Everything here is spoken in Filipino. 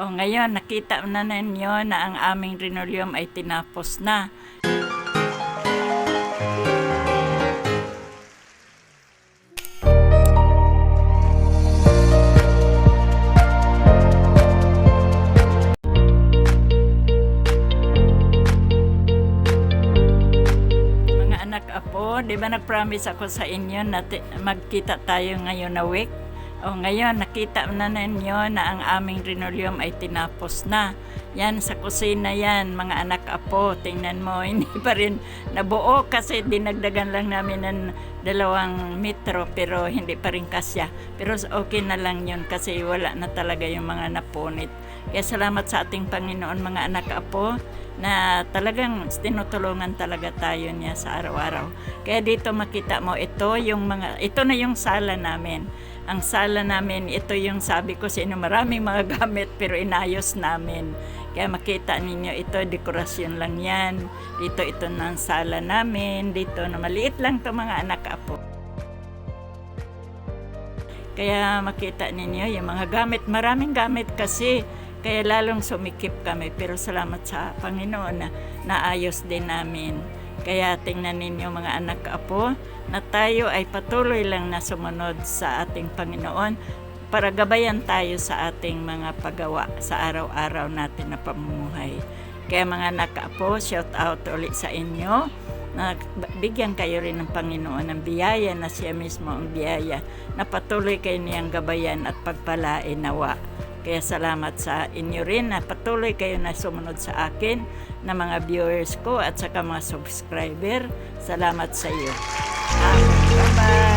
O ngayon, nakita na ninyo na ang aming linoleum ay tinapos na. Mga anak apo, di ba nag-promise ako sa inyo na magkita tayo ngayon na week? O ngayon, nakita na ninyo na ang aming linoleum ay tinapos na. Yan, sa kusina yan, mga anak apo. Tingnan mo, hindi pa rin nabuo kasi dinagdagan lang namin ng dalawang metro pero hindi pa rin kasya. Pero okay na lang yun kasi wala na talaga yung mga napunit. Kaya salamat sa ating Panginoon mga anak apo na talagang tinutulungan talaga tayo niya sa araw-araw. Kaya dito makita mo ito yung mga ito na yung sala namin. Ang sala namin ito yung sabi ko sa inyo maraming mga gamit pero inayos namin. Kaya makita ninyo ito dekorasyon lang yan. Dito ito ang sala namin. Dito na maliit lang to mga anak apo. Kaya makita ninyo yung mga gamit, maraming gamit kasi. Kaya lalong sumikip kami. Pero salamat sa Panginoon na naayos din namin. Kaya tingnan ninyo mga anak apo na tayo ay patuloy lang na sumunod sa ating Panginoon para gabayan tayo sa ating mga paggawa sa araw-araw natin na pamumuhay. Kaya mga anak apo, shout out ulit sa inyo na bigyan kayo rin ng Panginoon ng biyaya na siya mismo ang biyaya na patuloy kayo niyang gabayan at pagpalain nawa. Kaya salamat sa inyo rin na patuloy kayo na sumunod sa akin na mga viewers ko at saka mga subscriber. Salamat sa iyo. Ah, Bye-bye!